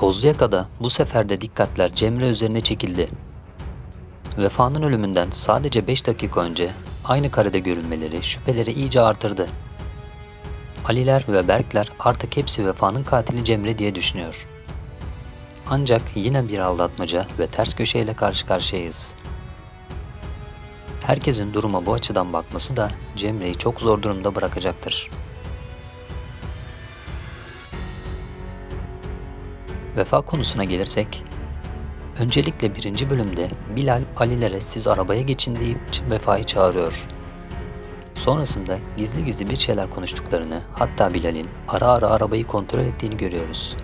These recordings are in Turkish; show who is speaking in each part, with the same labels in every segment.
Speaker 1: Tozlu Yaka'da bu sefer de dikkatler Cemre üzerine çekildi. Vefa'nın ölümünden sadece 5 dakika önce aynı karede görülmeleri şüpheleri iyice artırdı. Aliler ve Berkler artık hepsi Vefa'nın katili Cemre diye düşünüyor. Ancak yine bir aldatmaca ve ters köşeyle karşı karşıyayız. Herkesin duruma bu açıdan bakması da Cemre'yi çok zor durumda bırakacaktır. Vefa konusuna gelirsek, öncelikle birinci bölümde Bilal Alilere siz arabaya geçin deyip Vefa'yı çağırıyor. Sonrasında gizli gizli bir şeyler konuştuklarını, hatta Bilal'in ara ara arabayı kontrol ettiğini görüyoruz.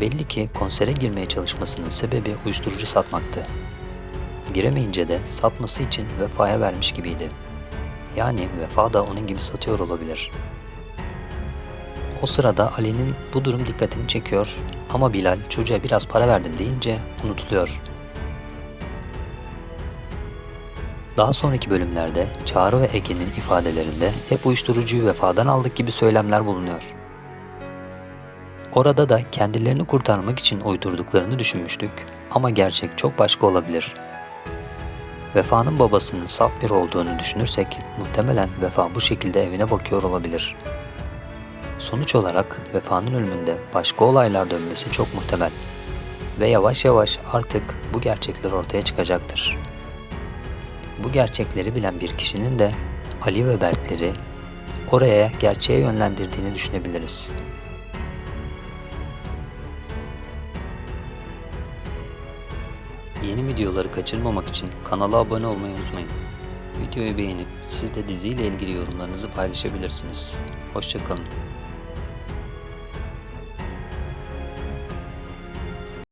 Speaker 1: Belli ki konsere girmeye çalışmasının sebebi uyuşturucu satmaktı. Giremeyince de satması için Vefa'ya vermiş gibiydi. Yani Vefa da onun gibi satıyor olabilir. O sırada Ali'nin bu durum dikkatini çekiyor ama Bilal çocuğa biraz para verdim deyince unutuluyor. Daha sonraki bölümlerde Çağrı ve Ege'nin ifadelerinde hep uyuşturucuyu vefadan aldık gibi söylemler bulunuyor. Orada da kendilerini kurtarmak için uydurduklarını düşünmüştük ama gerçek çok başka olabilir. Vefa'nın babasının saf biri olduğunu düşünürsek muhtemelen Vefa bu şekilde evine bakıyor olabilir. Sonuç olarak Vefa'nın ölümünde başka olaylar dönmesi çok muhtemel ve yavaş yavaş artık bu gerçekler ortaya çıkacaktır. Bu gerçekleri bilen bir kişinin de Ali ve Berkleri oraya gerçeğe yönlendirdiğini düşünebiliriz. Yeni videoları kaçırmamak için kanala abone olmayı unutmayın. Videoyu beğenip siz de diziyle ilgili yorumlarınızı paylaşabilirsiniz. Hoşçakalın.